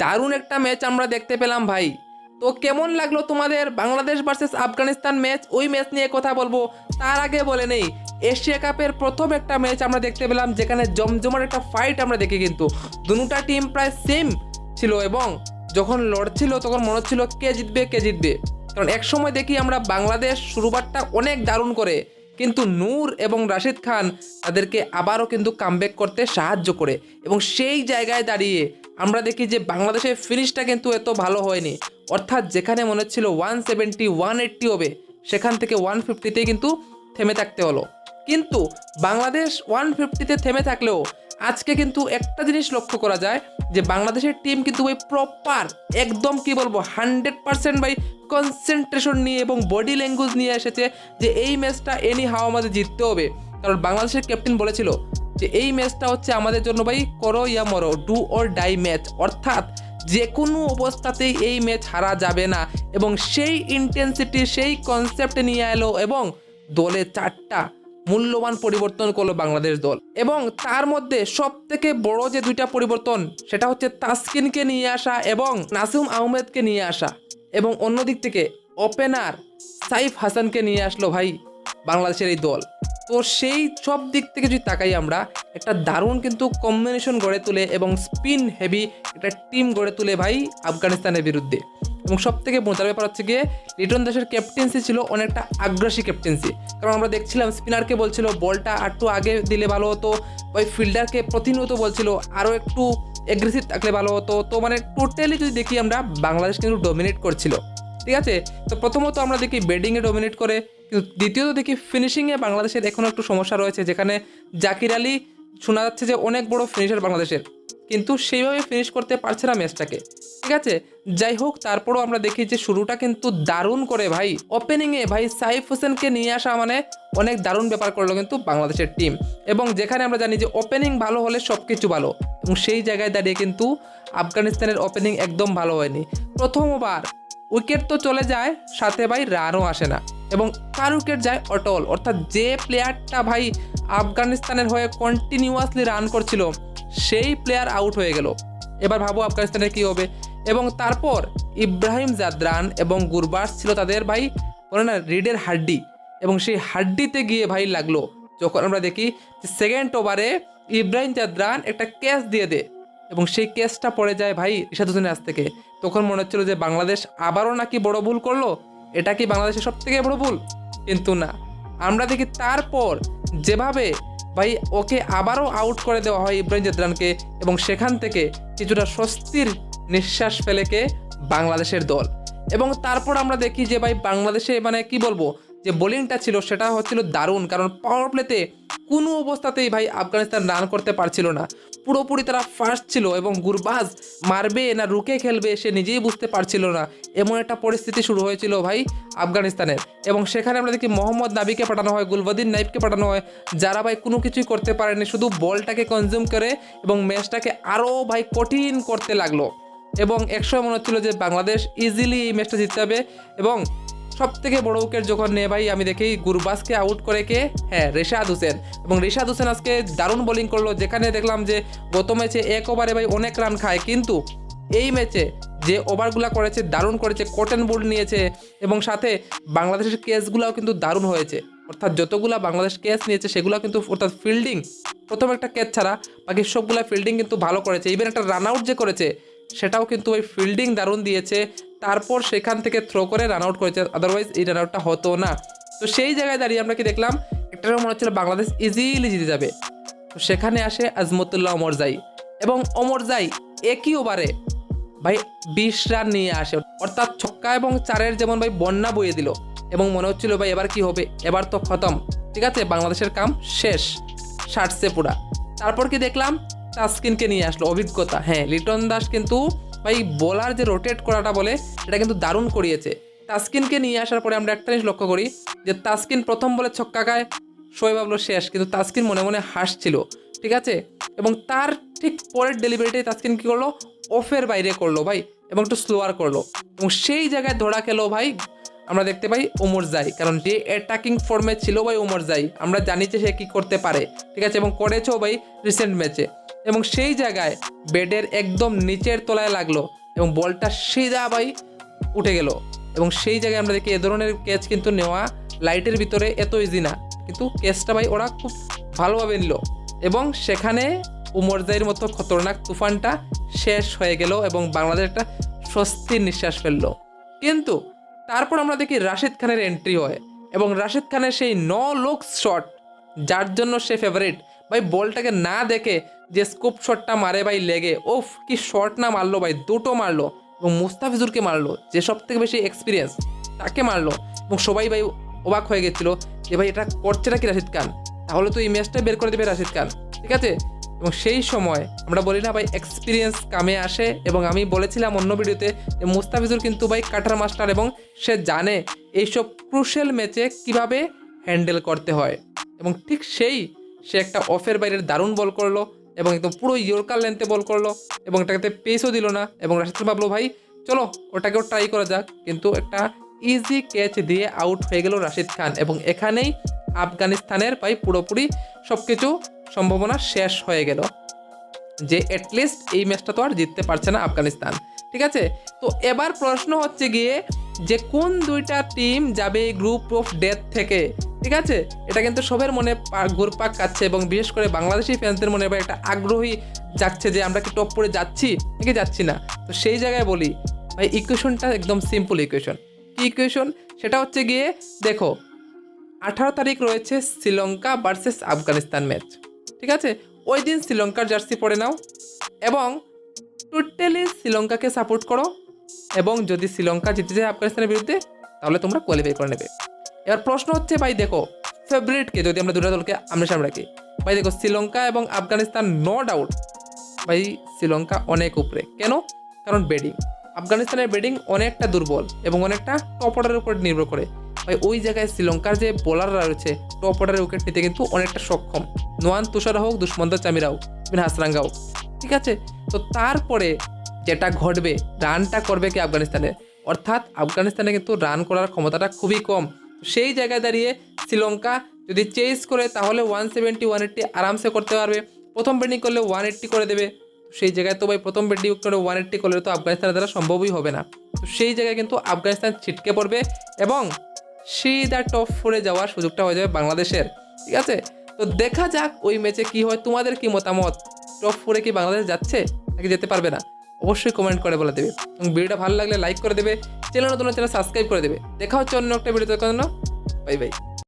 দারুণ একটা ম্যাচ আমরা দেখতে পেলাম ভাই। তো কেমন লাগল তোমাদের বাংলাদেশ ভার্সেস আফগানিস্তান ম্যাচ ওই ম্যাচ নিয়ে কথা বলব। তার আগে বলে নেই, এশিয়া কাপের প্রথম একটা ম্যাচ আমরা দেখতে পেলাম, যেখানে জমজমার একটা ফাইট আমরা দেখি কিন্তু। দুটা টিম প্রায় সেম ছিল এবং যখন লড়ছিল তখন মনে হচ্ছিল কে জিতবে কে জিতবে। কারণ এক সময় দেখি আমরা বাংলাদেশ শুরুবারটা অনেক দারুণ করে। কিন্তু নূর এবং রাশিদ খান তাদেরকে আবারও কিন্তু কামব্যাক করতে সাহায্য করে। এবং সেই জায়গায় দাঁড়িয়ে আমরা দেখি যে বাংলাদেশের ফিনিশটা কিন্তু এত ভালো হয়নি। অর্থাৎ যেখানে মনে হচ্ছিল ওয়ান সেভেন্টি ওয়ান এইট্টি হবে, সেখান থেকে ওয়ান ফিফটিতেই কিন্তু থেমে থাকতে হলো। কিন্তু বাংলাদেশ ওয়ান ফিফটিতে থেমে থাকলেও আজকে কিন্তু একটা জিনিস লক্ষ্য করা যায় যে বাংলাদেশের টিম কিন্তু ওই প্রপার একদম কি বলব হান্ড্রেড পার্সেন্ট বাই কনসেন্ট্রেশন নিয়ে এবং বডি ল্যাঙ্গুয়েজ নিয়ে এসেছে যে এই ম্যাচটা এনি হাও আমাদের জিততে হবে। কারণ বাংলাদেশের ক্যাপ্টেন বলেছিল যে এই ম্যাচটা হচ্ছে আমাদের জন্য ভাই করো ইয়া মরো ডু অর ডাই ম্যাচ অর্থাৎ যে কোনো অবস্থাতেই এই ম্যাচ হারা যাবে না এবং সেই ইন্টেন্সিটি সেই কনসেপ্ট নিয়ে এলো এবং দলে চারটা মূল্যবান পরিবর্তন করল বাংলাদেশ দল। এবং তার মধ্যে সব থেকে বড় যে দুইটা পরিবর্তন, সেটা হচ্ছে তাসকিনকে নিয়ে আসা এবং নাসিম আহমেদকে নিয়ে আসা। এবং অন্য দিক থেকে ওপেনার সাইফ হাসানকে নিয়ে আসলো ভাই বাংলাদেশের এই দল। তো সেই সব দিক থেকে যদি তাকাই আমরা, একটা দারুণ কিন্তু কম্বিনেশন গড়ে তুলে এবং স্পিন হেভি একটা টিম গড়ে তুলে ভাই আফগানিস্তানের বিরুদ্ধে। এবং সব থেকে মজার ব্যাপার হচ্ছে গিয়ে লিটন দাসের ক্যাপ্টেন্সি ছিল অনেকটা আগ্রাসী ক্যাপ্টেন্সি কারণ আমরা দেখছিলাম স্পিনারকে বলছিল, বলটা একটু আগে দিলে ভালো হতো। ওই ফিল্ডারকে প্রতিনিয়ত বলছিল আরও একটু এগ্রেসিভ থাকলে ভালো হতো। তো মানে টোটালি যদি দেখি আমরা, বাংলাদেশ কিন্তু ডমিনেট করছিল। ঠিক আছে? তো প্রথমত আমরা দেখি ব্যাটিংয়ে ডমিনেট করে, কিন্তু দ্বিতীয়ত দেখি ফিনিশিংয়ে বাংলাদেশের এখনও একটু সমস্যা রয়েছে, যেখানে জাকির আলী শোনা যাচ্ছে যে অনেক বড় ফিনিশার বাংলাদেশের। কিন্তু সেইভাবে ফিনিশ করতে পারছে না ম্যাচটাকে ঠিক আছে? যাই হোক, তারপরও আমরা দেখি যে শুরুটা কিন্তু দারুণ করে ভাই। ওপেনিংয়ে ভাই সাইফ হোসেনকে নিয়ে আসা মানে অনেক দারুণ ব্যাপার করল কিন্তু বাংলাদেশের টিম এবং যেখানে আমরা জানি যে ওপেনিং ভালো হলে সব কিছু ভালো। এবং সেই জায়গায় দাঁড়িয়ে কিন্তু আফগানিস্তানের ওপেনিং একদম ভালো হয়নি। প্রথম ওভার উইকেট তো চলে যায়, সাথে ভাই রানও আসে না। এবং কার উইকেট যায় অটল। অর্থাৎ যে প্লেয়ারটা ভাই আফগানিস্তানের হয়ে কন্টিনিউয়াসলি রান করছিল সেই প্লেয়ার আউট হয়ে গেল। এবার ভাবো আফগানিস্তানের কি হবে। এবং তারপর ইব্রাহিম জাদরান এবং গুরবাস ছিল তাদের ভাই বলে না রিডের হাড্ডি। এবং সেই হাড্ডিতে গিয়ে ভাই লাগল। যখন আমরা দেখি যে সেকেন্ড ওভারে ইব্রাহিম জাদরান একটা ক্যাচ দিয়ে দেয় এবং সেই কেসটা পড়ে যায় ভাই রিশাদ হোসেনের কাছ থেকে। তখন মনে হচ্ছিল যে বাংলাদেশ আবারও নাকি বড় ভুল করল। এটা কি বাংলাদেশের সব থেকে বড় ভুল? কিন্তু না। আমরা দেখি তারপর যেভাবে ভাই, ওকে আবারও আউট করে দেওয়া হয় ইব্রাহিম জেদ্রানকে এবং সেখান থেকে কিছুটা স্বস্তির নিঃশ্বাস ফেলেকে বাংলাদেশের দল। এবং তারপর আমরা দেখি যে ভাই, বাংলাদেশে মানে কি বলব? যে বোলিংটা ছিল সেটা হচ্ছিল দারুণ, কারণ পাওয়ার প্লেতে কোনো অবস্থাতেই ভাই আফগানিস্তান রান করতে পারছিল না। পুরোপুরি তারা ফার্স্ট ছিল এবং গুরবাজ মারবে না রুকে খেলবে, সে নিজেই বুঝতে পারছিল না। এমন একটা পরিস্থিতি শুরু হয়েছিল ভাই আফগানিস্তানের। এবং সেখানে আমরা দেখি মোহাম্মদ নাবিকে পাঠানো হয়, গুলবদিন নাইবকে পাঠানো হয়, যারা ভাই কোনো কিছুই করতে পারেনি, শুধু বলটাকে কনজিউম করে এবং ম্যাচটাকে আরও ভাই কঠিন করতে লাগল। এবং একসময় মনে হচ্ছিল যে বাংলাদেশ ইজিলি এই ম্যাচটা জিততে হবে এবং সব থেকে বড় উইকেট যখন নেয় ভাই, আমি দেখি গুরবাসকে আউট করে কে? হ্যাঁ রেশাদ হোসেন। এবং রেশাদ হোসেন আজকে দারুণ বোলিং করল। যেখানে দেখলাম যে গত ম্যাচে এক ওভারে ভাই অনেক রান খায়। কিন্তু এই ম্যাচে যে ওভারগুলো করেছে, দারুণ করেছে কটন বোল্ড নিয়েছে এবং সাথে বাংলাদেশের কেসগুলোও কিন্তু দারুণ হয়েছে। অর্থাৎ যতগুলা বাংলাদেশ ক্যাচ নিয়েছে, সেগুলো কিন্তু অর্থাৎ ফিল্ডিং প্রথম একটা ক্যাচ ছাড়া বাকি সবগুলা ফিল্ডিং কিন্তু ভালো করেছে। ইভেন একটা রান আউট যে করেছে, সেটাও কিন্তু ওই ফিল্ডিং দারুণ দিয়েছে। তারপর সেখান থেকে থ্রো করে রান আউট করেছে। আদারওয়াইজ এই রান আউটটা হতো না। তো সেই জায়গায় দাঁড়িয়ে আমরা কি দেখলাম, একটা মনে হচ্ছিল বাংলাদেশ ইজিলি জিতে যাবে। তো সেখানে আসে আজমতুল্লাহ অমরজাই এবং অমরজাই একই ওভারে ভাই বিশ রান নিয়ে আসে। অর্থাৎ ছক্কা এবং চারের যেমন ভাই বন্যা বইয়ে দিল। এবং মনে হচ্ছিল ভাই এবার কি হবে? এবার তো খতম। ঠিক আছে, বাংলাদেশের কাম শেষ। ষাটসে পুরা। তারপর কি দেখলাম? তাসকিনকে নিয়ে আসলো অভিজ্ঞতা। হ্যাঁ লিটন দাস কিন্তু ভাই বোলার যে রোটেট করাটা বলে, সেটা কিন্তু দারুণ করিয়েছে। তাস্কিনকে নিয়ে আসার পরে আমরা একটা জিনিস লক্ষ্য করি, যে তাস্কিন প্রথম বলে ছক্কা গায়, শোয়েব ভাবলো শেষ, কিন্তু তাস্কিন মনে মনে হাসছিল, ঠিক আছে? এবং তার ঠিক পরের ডেলিভারিতে তাস্কিন কী করল? অফের বাইরে করল ভাই, এবং একটু স্লোয়ার করল। এবং সেই জায়গায় ধরা খেলো ভাই, আমরা দেখতে পাই ওমর জাই, কারণ যে অ্যাটাকিং ফর্মে ছিল ভাই ওমর জাই, আমরা জানি যে সে কী করতে পারে, ঠিক আছে? এবং করেছেও ভাই রিসেন্ট ম্যাচে এবং সেই জায়গায় বেডের একদম নিচের তলায় লাগল এবং বলটা সিধা ভাই উঠে গেল। এবং সেই জায়গায় আমরা দেখি এ ধরনের ক্যাচ কিন্তু নেওয়া লাইটের ভিতরে এত ইজি না। কিন্তু ক্যাচটা ভাই ওরা খুব ভালোভাবে নিল। এবং সেখানে উমরজাইয়ের মতো খতরনাক তুফানটা শেষ হয়ে গেল এবং বাংলাদেশ একটা স্বস্তির নিঃশ্বাস ফেলল। কিন্তু তারপর আমরা দেখি রাশিদ খানের এন্ট্রি হয় এবং রাশিদ খানের সেই ন লোক শট যার জন্য সে ফেভারিট ভাই, বলটাকে না দেখে যে স্কোপ শটটা মারে ভাই লেগে ওফ কি শট না মারলো ভাই, দুটো মারলো এবং মুস্তাফিজুরকে মারলো, যে সব থেকে বেশি এক্সপিরিয়েন্স তাকে মারলো এবং সবাই ভাই অবাক হয়ে গেছিল যে ভাই, এটা করছে নাকি রাশিদ খান? তাহলে তো এই ম্যাচটা বের করে দেবে রাশিদ খান, ঠিক আছে? এবং সেই সময় আমরা বলি না ভাই এক্সপিরিয়েন্স কামে আসে এবং আমি বলেছিলাম অন্য ভিডিওতে যে মুস্তাফিজুর কিন্তু ভাই কাটার মাস্টার এবং সে জানে এইসব ক্রুশাল ম্যাচে কীভাবে হ্যান্ডেল করতে হয়। এবং ঠিক সেই সে একটা অফের বাইরের দারুণ বল করল এবং একদম পুরো ইয়র্কার লেন্থে বল করল এবং এটাকে পেসও দিল না এবং রাশিদ খান ভাবলো, ভাই, চলো, ওটাকেও ট্রাই করা যাক। কিন্তু একটা ইজি ক্যাচ দিয়ে আউট হয়ে গেল রাশিদ খান এবং এখানেই আফগানিস্তানের ভাই পুরোপুরি সব কিছু সম্ভাবনা শেষ হয়ে গেল যে অ্যাটলিস্ট এই ম্যাচটা তো আর জিততে পারছে না আফগানিস্তান। ঠিক আছে? তো এবার প্রশ্ন হচ্ছে গিয়ে যে কোন দুইটা টিম যাবে গ্রুপ অফ ডেথ থেকে, ঠিক আছে? এটা কিন্তু সবের মনে ঘুরপাক খাচ্ছে এবং বিশেষ করে বাংলাদেশি ফ্যান্সদের মনে এবার একটা আগ্রহী যাচ্ছে যে আমরা কি টপ করে যাচ্ছি নাকি যাচ্ছি না। তো সেই জায়গায় বলি, ভাই ইকুয়েশনটা একদম সিম্পল ইকুয়েশন কি ইকুয়েশন সেটা হচ্ছে গিয়ে, দেখো, আঠারো তারিখ রয়েছে শ্রীলঙ্কা ভার্সেস আফগানিস্তান ম্যাচ ঠিক আছে? ওই দিন শ্রীলঙ্কার জার্সি পরে নাও এবং টোটালি শ্রীলঙ্কাকে সাপোর্ট করো। এবং যদি শ্রীলঙ্কা জিতে যায় আফগানিস্তানের বিরুদ্ধে, তাহলে তোমরা কোয়ালিফাই করে নেবে। এবার প্রশ্ন হচ্ছে, ভাই দেখো ফেভারিটকে যদি আমরা দুটো দলকে আমরা সামনে রাখি? ভাই দেখো, শ্রীলঙ্কা এবং আফগানিস্তান নো ডাউট ভাই শ্রীলঙ্কা অনেক উপরে। কেন? কারণ বেডিং আফগানিস্তানের বেডিং অনেকটা দুর্বল এবং অনেকটা টপ অর্ডারের উপর নির্ভর করে। ভাই ওই জায়গায় শ্রীলঙ্কার যে বোলাররা রয়েছে টপ অর্ডারের উইকেট নিতে কিন্তু অনেকটা সক্ষম। নোয়ান তুষার হোক, দুষ্মন্ত চামিরা হোক হাসরাঙ্গা হোক ঠিক আছে? তো তারপরে যেটা ঘটবে, রানটা করবে কি আফগানিস্তানে? অর্থাৎ আফগানিস্তানে কিন্তু রান করার ক্ষমতাটা খুবই কম। সেই জায়গায় দাঁড়িয়ে শ্রীলঙ্কা যদি চেস করে, তাহলে ওয়ান সেভেন্টি ওয়ান এইট্টি আরামসে করতে পারবে। প্রথম ব্যাটিং করলে ওয়ান এইট্টি করে দেবে। সেই জায়গায় তো ভাই প্রথম ব্যাটিং করে ওয়ান এইট্টি করলে তো আফগানিস্তানের দ্বারা সম্ভবই হবে না। তো সেই জায়গায় কিন্তু আফগানিস্তান ছিটকে পড়বে এবং সিধা টপ ফোরে যাওয়ার সুযোগটা হয়ে যাবে বাংলাদেশের। ঠিক আছে? তো দেখা যাক ওই ম্যাচে কি হয়। তোমাদের কি মতামত? টপ ফোরে কি বাংলাদেশ যাচ্ছে নাকি যেতে পারবে না? অবশ্যই কমেন্ট করে বলে দেবে। এবং ভিডিওটা ভালো লাগলে লাইক করে দেবে। চ্যানেল নতুন চ্যানেল সাবস্ক্রাইব করে দেবে। দেখা হচ্ছে অন্য একটা ভিডিওতে বাই বাই